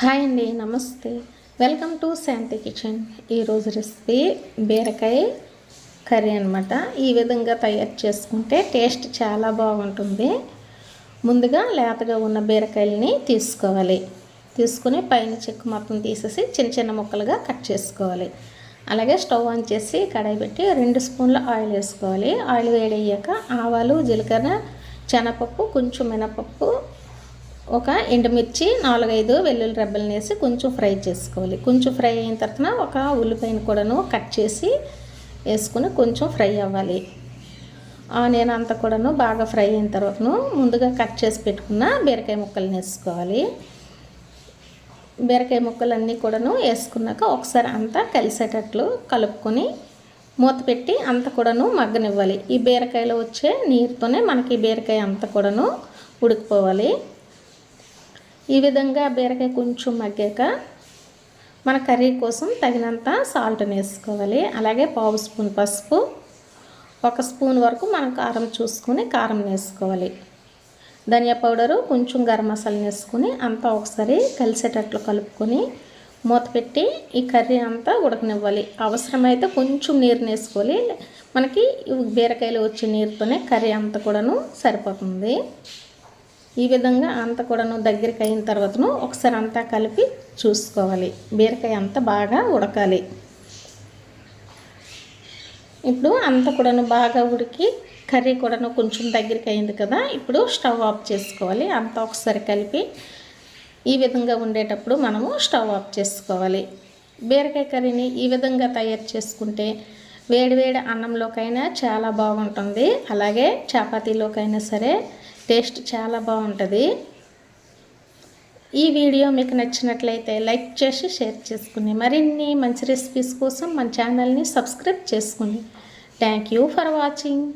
Hi అండి నమస్తే. Welcome to Shanti kitchen. ఈరోజు రెసిపీ బీరకాయ కర్రీ అనమాట ఈ విధంగా తయారు చేసుకుంటే టేస్ట్ చాలా బాగుంటుంది. ముందుగా లేతగా ఉన్న బీరకాయలని తీసుకోవాలి. తీసుకుని పైన చెక్కు మొత్తం తీసేసి చిన్న చిన్న ముక్కలుగా కట్ చేసుకోవాలి. అలాగే స్టవ్ ఆన్ చేసి కడాయి పెట్టి రెండు స్పూన్ల ఆయిల్ వేసుకోవాలి. ఆయిల్ వేడయ్యాక ఆవాలు జీలకర్ర శనగపప్పు కొంచెం మినపప్పు ఒక ఎండుమిర్చి నాలుగైదు వెల్లుల్లి రెబ్బలను వేసి కొంచెం ఫ్రై చేసుకోవాలి. కొంచెం ఫ్రై అయిన తర్వాత ఒక ఉల్లిపాయను కూడాను కట్ చేసి వేసుకుని కొంచెం ఫ్రై అవ్వాలి. ఆనియన్ అంతా కూడాను బాగా ఫ్రై అయిన తర్వాతను ముందుగా కట్ చేసి పెట్టుకున్న బీరకాయ ముక్కలను వేసుకోవాలి. బీరకాయ ముక్కలన్నీ కూడాను వేసుకున్నాక ఒకసారి అంతా కలిసేటట్లు కలుపుకొని మూత పెట్టి అంత కూడాను మగ్గనివ్వాలి. ఈ బీరకాయలో వచ్చే నీరుతోనే మనకి బీరకాయ అంతా కూడాను ఉడికిపోవాలి. ఈ విధంగా బీరకాయ కొంచెం మగ్గాక మన కర్రీ కోసం తగినంత సాల్ట్ని వేసుకోవాలి. అలాగే పావు స్పూన్ పసుపు ఒక స్పూన్ వరకు మనం కారం చూసుకొని కారం వేసుకోవాలి. ధనియా పౌడరు కొంచెం గరం మసాలా వేసుకొని అంతా ఒకసారి కలిసేటట్లు కలుపుకొని మూత పెట్టి ఈ కర్రీ అంతా ఉడకనివ్వాలి. అవసరమైతే కొంచెం నీరు వేసుకోవాలి. మనకి బీరకాయలు వచ్చే నీరుతోనే కర్రీ అంతా కూడాను సరిపోతుంది. ఈ విధంగా అంత కూడాను దగ్గరికి అయిన తర్వాతను ఒకసారి అంతా కలిపి చూసుకోవాలి. బీరకాయ అంతా బాగా ఉడకాలి. ఇప్పుడు అంతా కూడాను బాగా ఉడికి కర్రీ కూడాను కొంచెం దగ్గరికి అయింది కదా ఇప్పుడు స్టవ్ ఆఫ్ చేసుకోవాలి. అంతా ఒకసారి కలిపి ఈ విధంగా ఉండేటప్పుడు మనము స్టవ్ ఆఫ్ చేసుకోవాలి. బీరకాయ కర్రీని ఈ విధంగా తయారు చేసుకుంటే వేడివేడి అన్నంలోకైనా చాలా బాగుంటుంది. అలాగే చపాతీలోకైనా సరే టేస్ట్ చాలా బాగుంటుంది. ఈ వీడియో మీకు నచ్చినట్లయితే లైక్ చేసి షేర్ చేసుకుని మరిన్ని మంచి రెసిపీస్ కోసం మన ఛానల్ని సబ్స్క్రైబ్ చేసుకోండి థ్యాంక్ యూ ఫర్ వాచింగ్